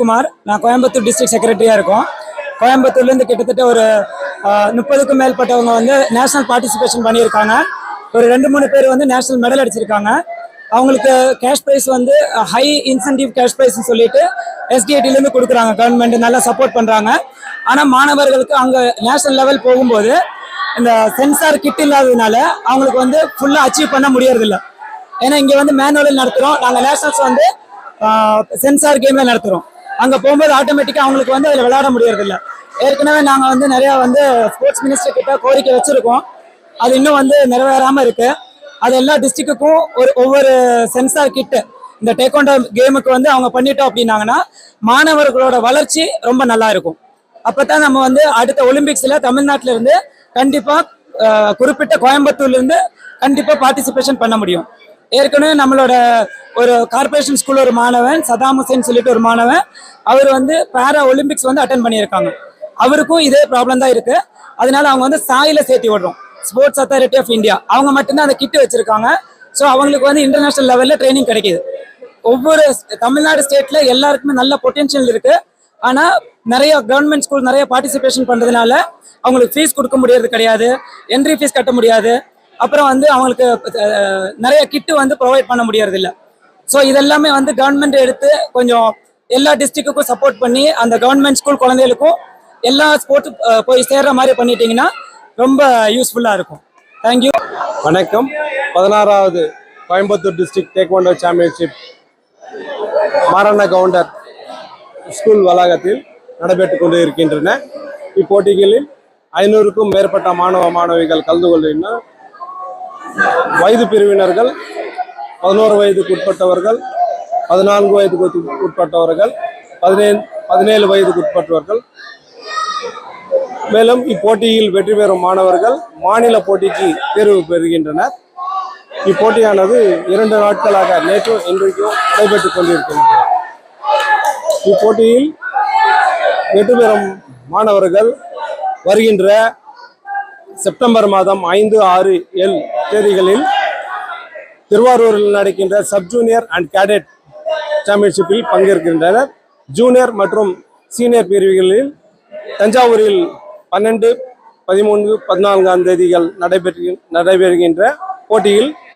குமார் நான் கோயம்புத்தூர் டிஸ்ட்ரிக்ட் செக்ரட்டரியாக இருக்கோம். கோயம்புத்தூர்லேருந்து கிட்டத்தட்ட ஒரு முப்பதுக்கும் மேற்பட்டவங்க வந்து நேஷனல் பார்ட்டிசிபேஷன் பண்ணியிருக்காங்க. ஒரு ரெண்டு மூணு பேர் வந்து நேஷனல் மெடல் அடிச்சிருக்காங்க. அவங்களுக்கு கேஷ் ப்ரைஸ் வந்து ஹை இன்சென்டிவ் கேஷ் ப்ரைஸ்னு சொல்லிட்டு எஸ்டிஐடிலேருந்து கொடுக்குறாங்க. கவர்மெண்ட் நல்லா சப்போர்ட் பண்ணுறாங்க ஆனால் மாணவர்களுக்கு அங்கே நேஷனல் லெவல் போகும்போது இந்த சென்சார் கிட் இல்லாததுனால அவங்களுக்கு வந்து ஃபுல்லாக அச்சீவ் பண்ண முடியறதில்ல. ஏன்னா இங்கே வந்து மேனுவலில் நடத்துகிறோம் நாங்கள் நேஷனல்ஸ் வந்து சென்சார் கேமில் நடத்துகிறோம் அங்கே போகும்போது ஆட்டோமேட்டிக்காக அவங்களுக்கு வந்து அதில் விளையாட முடியறதில்ல. ஏற்கனவே நாங்கள் வந்து நிறையா வந்து ஸ்போர்ட்ஸ் மினிஸ்டர் கிட்ட கோரிக்கை வச்சுருக்கோம். அது இன்னும் வந்து நிறைவேறாமல் இருக்குது அது எல்லா டிஸ்ட்ரிக்ட்டுக்கும் ஒரு ஒவ்வொரு சென்சார் கிட்டு இந்த டேக்கோண்டோ கேமுக்கு வந்து அவங்க பண்ணிட்டோம் அப்படின்னாங்கன்னா மாணவர்களோட வளர்ச்சி ரொம்ப நல்லா இருக்கும். அப்போ தான் நம்ம வந்து அடுத்த ஒலிம்பிக்ஸில் தமிழ்நாட்டிலேருந்து கண்டிப்பாக குறிப்பிட்ட கோயம்புத்தூர்லேருந்து கண்டிப்பாக பார்ட்டிசிபேஷன் பண்ண முடியும். ஏற்கனவே நம்மளோட ஒரு கார்பரேஷன் ஸ்கூல் ஒரு மாணவன் சதாம் ஹுசேன் சொல்லிட்டு ஒரு மாணவன் அவர் வந்து பேரா ஒலிம்பிக்ஸ் வந்து அட்டன் பண்ணியிருக்காங்க. அவருக்கும் இதே ப்ராப்ளம் தான் இருக்கு. அதனால அவங்க வந்து சாயில சேர்த்தி விடுறோம். ஸ்போர்ட்ஸ் அத்தாரிட்டி ஆஃப் இந்தியா அவங்க மட்டும்தான் அந்த கிட்டு வச்சிருக்காங்க. ஸோ அவங்களுக்கு வந்து இன்டர்நேஷனல் லெவலில் ட்ரைனிங் கிடைக்குது. ஒவ்வொரு தமிழ்நாடு ஸ்டேட்ல எல்லாருக்குமே நல்ல பொட்டென்ஷியல் இருக்கு. ஆனா நிறைய கவர்மெண்ட் ஸ்கூல் நிறைய பார்ட்டிசிபேஷன் பண்றதுனால அவங்களுக்கு ஃபீஸ் கொடுக்க முடியறது கிடையாது. என்ட்ரி ஃபீஸ் கட்ட முடியாது. அப்புறம் வந்து அவங்களுக்கு நிறைய கிட்டு வந்து ப்ரொவைட் பண்ண முடியறதில்ல. ஸோ இதெல்லாமே வந்து கவர்மெண்ட் எடுத்து கொஞ்சம் எல்லா டிஸ்ட்ரிக்ட்டுக்கும் சப்போர்ட் பண்ணி அந்த கவர்மெண்ட் ஸ்கூல் குழந்தைகளுக்கும் எல்லா ஸ்போர்ட்ஸ் போய் சேர்ற மாதிரி பண்ணிட்டீங்கன்னா ரொம்ப யூஸ்ஃபுல்லாக இருக்கும். தேங்க்யூ வணக்கம். பதினாறாவது Coimbatore district taekwondo championship Marana Gounder school வளாகத்தில் நடைபெற்றுக் கொண்டு இருக்கின்றன இப்போட்டிகளில் ஐநூறுக்கும் மேற்பட்ட மாணவ மாணவிகள் கலந்து கொள்கின்றனர். வயது பிரிவினர்கள் பதினோரு வயதுக்கு உட்பட்டவர்கள் பதினான்கு வயதுக்கு உட்பட்டவர்கள் பதினேழு பதினேழு வயதுக்கு உட்பட்டவர்கள். மேலும் இப்போட்டியில் வெற்றி பெறும் மாணவர்கள் மாநில போட்டிக்கு தேர்வு பெறுகின்றனர். இப்போட்டியானது இரண்டு நாட்களாக நேற்றும் இன்றைக்கும் நடைபெற்றுக் கொண்டிருக்கின்றது இப்போட்டியில் வெற்றி பெறும் மாணவர்கள் வருகின்ற செப்டம்பர் மாதம் ஐந்து ஆறு ஏழு தேதிகளில் திருவாரூரில் நடக்கின்ற சப் ஜூனியர் அண்ட் கேடெட் சாம்பியன்ஷிப்பில் பங்கேற்கின்றனர். ஜூனியர் மற்றும் சீனியர் பிரிவுகளில் தஞ்சாவூரில் பன்னெண்டு பதிமூன்று பதினான்காம் தேதிகள் நடைபெற்று நடைபெறுகின்ற போட்டியில்